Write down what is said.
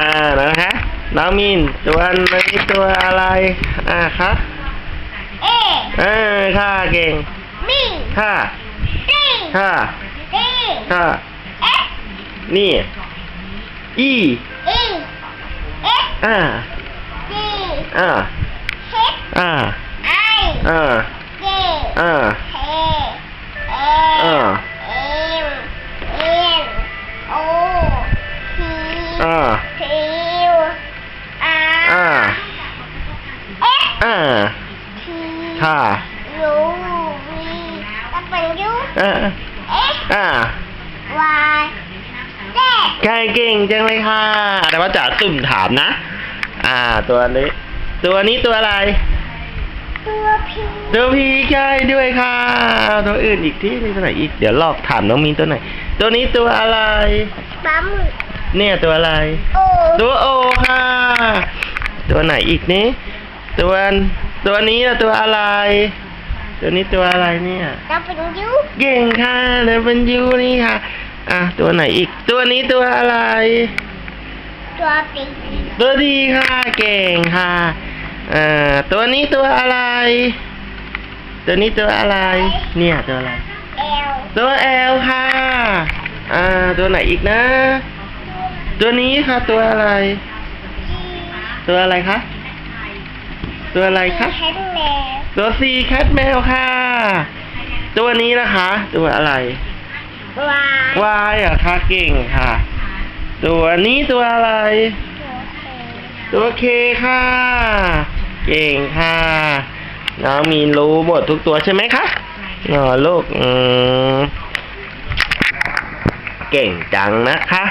อ่านะคะน้องมินตัวนี้ตัวอะไร อ่าคะเอเออค่ะเก่งมีค่ะซีค่ะดีค่ะเอสนี่อีอีเอสอ่าดีอ่าเฮดอ่าไออ่าเจอ่า คิวอาอ่า เอสอ่า ทีค่ะ ยูวีตะเป็นยูอ่า เอสอ่าวายเจ็ดใครเก่งจังเลยค่ะแต่ว่าจ๋าตุ่มถามนะ อ่า ตัวนี้ ตัวนี้ตัวอะไร ตัวพีตัวพีใช่ด้วยค่ะตัวอื่นอีกที่มีตัวไหนอีก เดี๋ยวลอกถามน้องมีนตัวไหน ตัวนี้ตัวอะไรปั๊ม เนี่ยตัวอะไรโอตัวโอค่ะ ตัวไหนอีกนี้ ตัวตัวนี้ล่ะตัวอะไร ตัวนี้ตัวอะไรเนี่ยตะเป็นยูเก่งค่ะเดเป็นยูนี่ค่ะ อะตัวไหนอีก ตัวนี้ตัวอะไร ตัวปีตัวดีค่ะ เก่งค่ะเอ่อตัวนี้ตัวอะไร ตัวนี้ตัวอะไร เนี่ยตัวอะไรเอลตัวแอลค่ะ อ่า ตัวไหนอีกนะ ตัวนี้ค่ะ ตัวอะไรจีตัวอะไรคะ ตัวอะไรคะแฮนแมนตัวซีแคทแมวค่ะ ตัวนี้นะคะ ตัวอะไรวายวายเหรอะค่ะเก่งค่ะ ตัวนี้ตัวอะไรตัวเคตัวเคค่ะ เก่งค่ะ น้องมีนรู้หมดทุกตัวใช่ไหมคะอ๋อลูกอืมเก่งจังนะคะ